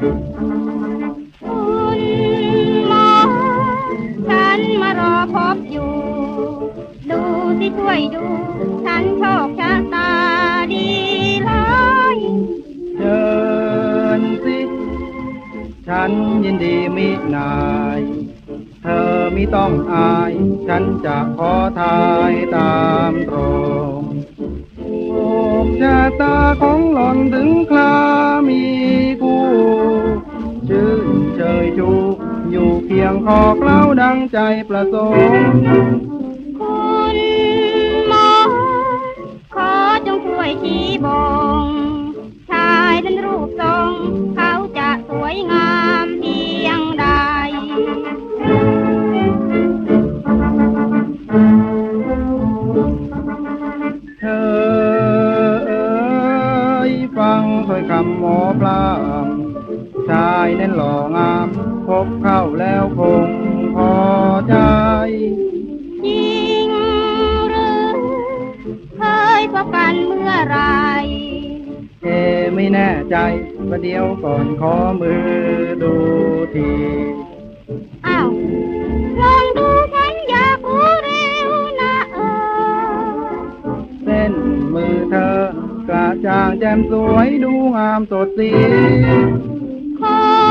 คุณมอ ฉันมารอพบอยู่ ดูสิช่วยดู ฉันโชคชะตาดีเลยเชิญสิ ฉันยินดีมินาย เธอไม่ต้องอาย ฉันจะขอทายตามตรงโชคชะตาของหล่อนถึงคลา เคียงคอเล้าดังใจประสงค์คุณหมอขอจงช่วยชี้บ่งชายนั้นรูปทรงเขาจะสวยงามเพียงใด เธอเอ่ยฟังถ้อยคำหมอพราม ชายนั้นหล่องาม พบเข้าแล้วคงพอใจจริงหรือเคยพบกันเมื่อไหรเอไม่แน่ใจประเดี๋ยวก่อนขอมือดูทีอ้าวลองดูฉันอยากรู้เร็วนะเออเส้นมือเธอกระจ่างแจ่มสวยดูงามสดสี ค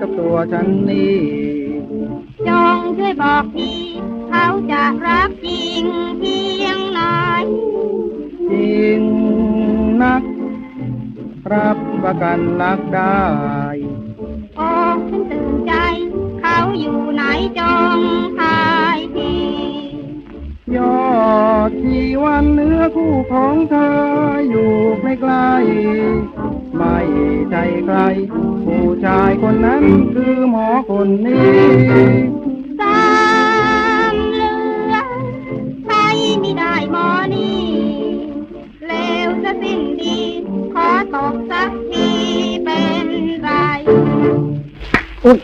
กับตัวฉันนี่จงช่วยบอกทีเขาจะรักจริงเพียงไหนจริงนัก รับประกันรักได้โอ้ฉันตื่นใจ เขาอยู่ไหนจงทายทียอดชีวันเนื้อคู่ของเธออยู่ใกล้ๆไม่ใช่ใครผู้ชาย คนนั้นคือหมอคนนี้สามเลือนใช้ไม่ได้หมอนี่เลวจะสิ้นดี ขอตอบสักทีเป็นไร อุ้ย